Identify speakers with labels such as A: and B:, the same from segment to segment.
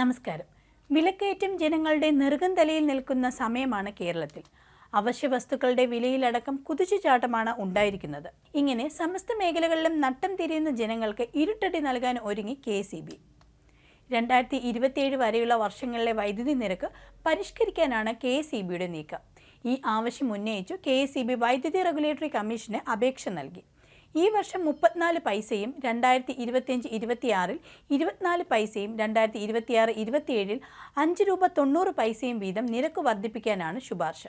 A: നമസ്കാരം. വിലക്കയറ്റം ജനങ്ങളുടെ നെറുകന്തലയിൽ നിൽക്കുന്ന സമയമാണ് കേരളത്തിൽ. അവശ്യ വസ്തുക്കളുടെ വിലയിലടക്കം കുതിച്ചുചാട്ടമാണ് ഉണ്ടായിരിക്കുന്നത്. ഇങ്ങനെ സമസ്ത മേഖലകളിലും നട്ടം തിരിയുന്ന ജനങ്ങൾക്ക് ഇരുട്ടടി നൽകാൻ ഒരുങ്ങി കെ സി ബി. രണ്ടായിരത്തി ഇരുപത്തിയേഴ് വരെയുള്ള വർഷങ്ങളിലെ വൈദ്യുതി നിരക്ക് പരിഷ്കരിക്കാനാണ് കെ സി ബിയുടെ നീക്കം. ഈ ആവശ്യം ഉന്നയിച്ചു കെ സി ബി വൈദ്യുതി റെഗുലേറ്ററി കമ്മീഷന് അപേക്ഷ നൽകി. ഈ വർഷം മുപ്പത്തിനാല് പൈസയും രണ്ടായിരത്തി ഇരുപത്തിയഞ്ച് ഇരുപത്തിയാറിൽ ഇരുപത്തിനാല് പൈസയും രണ്ടായിരത്തി ഇരുപത്തിയാറ് ഇരുപത്തിയേഴിൽ അഞ്ച് രൂപ തൊണ്ണൂറ് പൈസയും വീതം നിരക്ക് വർദ്ധിപ്പിക്കാനാണ് ശുപാർശ.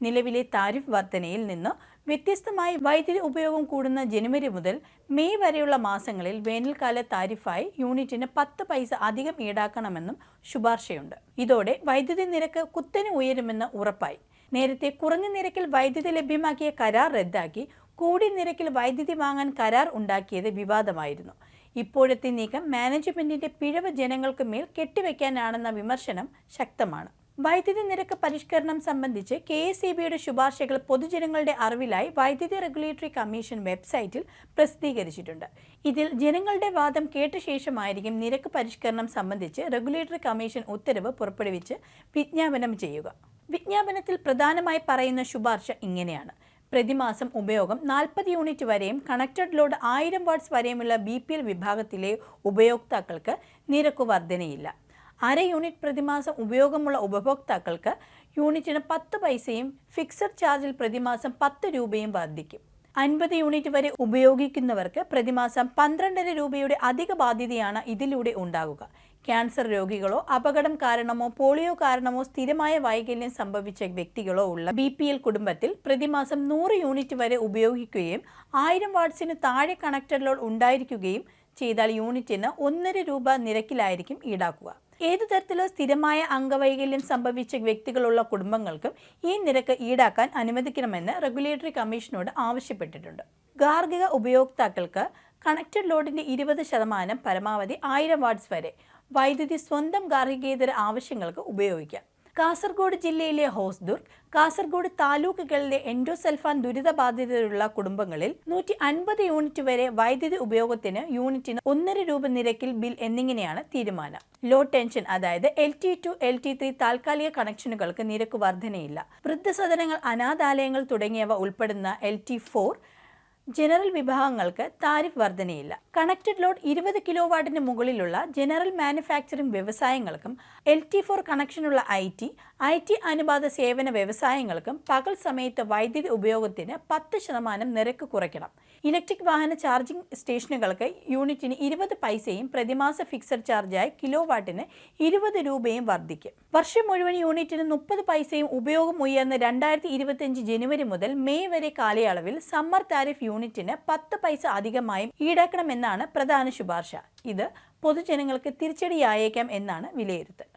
A: നിലവിലെ താരിഫ് വർധനയിൽ നിന്ന് വ്യത്യസ്തമായി വൈദ്യുതി ഉപയോഗം കൂടുന്ന ജനുവരി മുതൽ മെയ് വരെയുള്ള മാസങ്ങളിൽ വേനൽക്കാല താരിഫായി യൂണിറ്റിന് പത്ത് പൈസ അധികം ഈടാക്കണമെന്നും ശുപാർശയുണ്ട്. ഇതോടെ വൈദ്യുതി നിരക്ക് കുത്തനെ ഉയരുമെന്ന് ഉറപ്പായി. നേരത്തെ കുറഞ്ഞ നിരക്കിൽ വൈദ്യുതി ലഭ്യമാക്കിയ കരാർ റദ്ദാക്കി കൂടിയ നിരക്കിൽ വൈദ്യുതി വാങ്ങാൻ കരാർ ഉണ്ടാക്കിയത് വിവാദമായിരുന്നു. ഇപ്പോഴത്തെ നീക്കം മാനേജ്മെന്റിന്റെ പിഴവ് ജനങ്ങൾക്ക് മേൽ കെട്ടിവെക്കാനാണെന്ന വിമർശനം ശക്തമാണ്. വൈദ്യുതി നിരക്ക് പരിഷ്കരണം സംബന്ധിച്ച് കെ എസ് ഇ ബിയുടെ ശുപാർശകൾ പൊതുജനങ്ങളുടെ അറിവിലായി വൈദ്യുതി റെഗുലേറ്ററി കമ്മീഷൻ വെബ്സൈറ്റിൽ പ്രസിദ്ധീകരിച്ചിട്ടുണ്ട്. ഇതിൽ ജനങ്ങളുടെ വാദം കേട്ട ശേഷമായിരിക്കും നിരക്ക് പരിഷ്കരണം സംബന്ധിച്ച് റെഗുലേറ്ററി കമ്മീഷൻ ഉത്തരവ് പുറപ്പെടുവിച്ച് വിജ്ഞാപനം ചെയ്യുക. വിജ്ഞാപനത്തിൽ പ്രധാനമായി പറയുന്ന ശുപാർശ ഇങ്ങനെയാണ്. പ്രതിമാസം ഉപയോഗം നാൽപ്പത് യൂണിറ്റ് വരെയും കണക്റ്റഡ് ലോഡ് ആയിരം വാട്ട്സ് വരെയുമുള്ള ബി പി എൽ വിഭാഗത്തിലെ ഉപയോക്താക്കൾക്ക് നിരക്ക് വർധനയില്ല. അര യൂണിറ്റ് പ്രതിമാസം ഉപയോഗമുള്ള ഉപഭോക്താക്കൾക്ക് യൂണിറ്റിന് പത്ത് പൈസയും ഫിക്സഡ് ചാർജിൽ പ്രതിമാസം പത്ത് രൂപയും വർദ്ധിക്കും അൻപത് യൂണിറ്റ് വരെ ഉപയോഗിക്കുന്നവർക്ക് പ്രതിമാസം പന്ത്രണ്ടര രൂപയുടെ അധിക ബാധ്യതയാണ് ഇതിലൂടെ ഉണ്ടാകുക ക്യാൻസർ രോഗികളോ അപകടം കാരണമോ പോളിയോ കാരണമോ സ്ഥിരമായ വൈകല്യം സംഭവിച്ച വ്യക്തികളോ ഉള്ള ബി പി എൽ കുടുംബത്തിൽ പ്രതിമാസം നൂറ് യൂണിറ്റ് വരെ ഉപയോഗിക്കുകയും ആയിരം വാട്ട്സിന് താഴെ കണക്റ്റഡ് ലോഡ് ഉണ്ടായിരിക്കുകയും ചെയ്താൽ യൂണിറ്റിന് ഒന്നര രൂപ നിരക്കിലായിരിക്കും ഈടാക്കുക. ഏതു തരത്തിലോ സ്ഥിരമായ അംഗവൈകല്യം സംഭവിച്ച വ്യക്തികളുള്ള കുടുംബങ്ങൾക്കും ഈ നിരക്ക് ഈടാക്കാൻ അനുവദിക്കണമെന്ന് റെഗുലേറ്ററി കമ്മീഷനോട് ആവശ്യപ്പെട്ടിട്ടുണ്ട്. ഗാർഹിക ഉപയോക്താക്കൾക്ക് കണക്റ്റഡ് ലോഡിന്റെ ഇരുപത് ശതമാനം പരമാവധി ആയിരം വാട്ട്സ് വരെ വൈദ്യുതി സ്വന്തം ഗാർഹികേതര ആവശ്യങ്ങൾക്ക് ഉപയോഗിക്കാം. കാസർഗോഡ് ജില്ലയിലെ ഹോസ്ദുർഗ് കാസർഗോഡ് താലൂക്കുകളിലെ എൻഡോസൽഫാൻ ദുരിതബാധിതരുള്ള കുടുംബങ്ങളിൽ നൂറ്റി അൻപത് യൂണിറ്റ് വരെ വൈദ്യുതി ഉപയോഗത്തിന് യൂണിറ്റിന് ഒന്നര രൂപ നിരക്കിൽ ബിൽ എന്നിങ്ങനെയാണ് തീരുമാനം. ലോ ടെൻഷൻ അതായത് L T two L T three താൽക്കാലിക കണക്ഷനുകൾക്ക് നിരക്ക് വർധനയില്ല. വൃദ്ധസദനങ്ങൾ അനാഥാലയങ്ങൾ തുടങ്ങിയവ ഉൾപ്പെടുന്ന എൽ ടി ഫോർ ജനറൽ വിഭാഗങ്ങൾക്ക് താരിഫ് വർധനയില്ല. കണക്റ്റഡ് ലോഡ് ഇരുപത് കിലോ വാട്ടിന് മുകളിലുള്ള ജനറൽ മാനുഫാക്ചറിംഗ് വ്യവസായങ്ങൾക്കും എൽ ടി ഫോർ കണക്ഷനുള്ള ഐ ടി ഐ ടി അനുപാത സേവന വ്യവസായങ്ങൾക്കും പകൽ സമയത്ത് വൈദ്യുതി ഉപയോഗത്തിന് പത്ത് ശതമാനം നിരക്ക് കുറയ്ക്കണം. ഇലക്ട്രിക് വാഹന ചാർജിംഗ് സ്റ്റേഷനുകൾക്ക് യൂണിറ്റിന് ഇരുപത് പൈസയും പ്രതിമാസ ഫിക്സഡ് ചാർജായി കിലോ വാട്ടിന് ഇരുപത് രൂപയും വർദ്ധിക്കും വർഷം മുഴുവൻ യൂണിറ്റിന് മുപ്പത് പൈസയും ഉപയോഗം ഉയർന്ന രണ്ടായിരത്തി ജനുവരി മുതൽ മെയ് വരെ കാലയളവിൽ സമ്മർ താരിഫ് യൂണിറ്റിന് പത്ത് പൈസ അധികമായും ഈടാക്കണമെന്നാണ് പ്രധാന ശുപാർശ. ഇത് പൊതുജനങ്ങൾക്ക് തിരിച്ചടിയായേക്കാം എന്നാണ് വിലയിരുത്തൽ.